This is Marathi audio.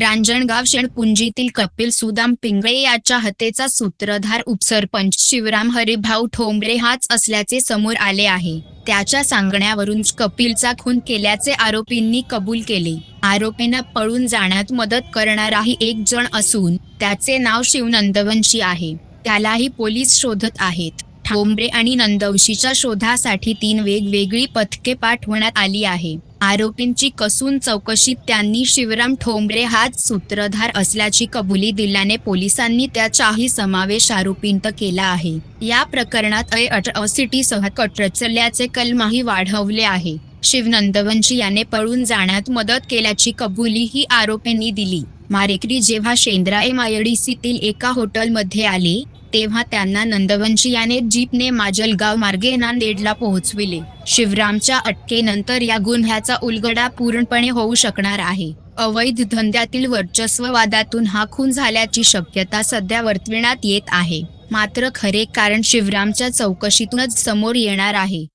रांजणगाव शेणपुंजीतील कपिल सुदाम पिंगळे याच्या हत्येचा सूत्रधार उपसरपंच शिवराम हरिभाऊ ठोंबरे हाच असल्याचे समोर आले आहे. त्याच्या सांगण्यावरून कपिलचा खून केल्याचे आरोपींनी कबूल केले. आरोपींना पळून जाण्यात मदत करणाराही एक जण असून त्याचे नाव शिवनंदवंशी आहे. त्यालाही पोलीस शोधत आहेत. ठोंबरे आणि नंदवशीच्या शोधासाठी तीन वेगवेगळी पथके पाठवण्यात आली आहे. आरोपींची कसून चौकशीत त्यांनी शिवराम ठोंबरे हाच सूत्रधार असल्याची कबुली दिल्याने पोलिसांनी त्याचाही समावेश आरोपींत केला आहे. या प्रकरणात अय अट्रॉसिटीसह कटरचल्याचे कलमही वाढवले आहे. शिवनंदवंशी याने पळून जाण्यात मदत केल्याची कबुलीही आरोपींनी दिली. मारेकरी जेव्हा शेंद्राए मायडीसीतील एका हॉटेलमध्ये आले तेव्हा त्यांना नंदवंशी याने जीपने माजलगाव मार्गे नांदेडला पोहोचविले. शिवरामच्या अटकेनंतर या गुन्ह्याचा उलगडा पूर्णपणे होऊ शकणार आहे. अवैध धंद्यातील वर्चस्ववादातून हा खून झाल्याची शक्यता सध्या वर्तविण्यात येत आहे. मात्र खरे कारण शिवरामच्या चौकशीतूनच समोर येणार आहे.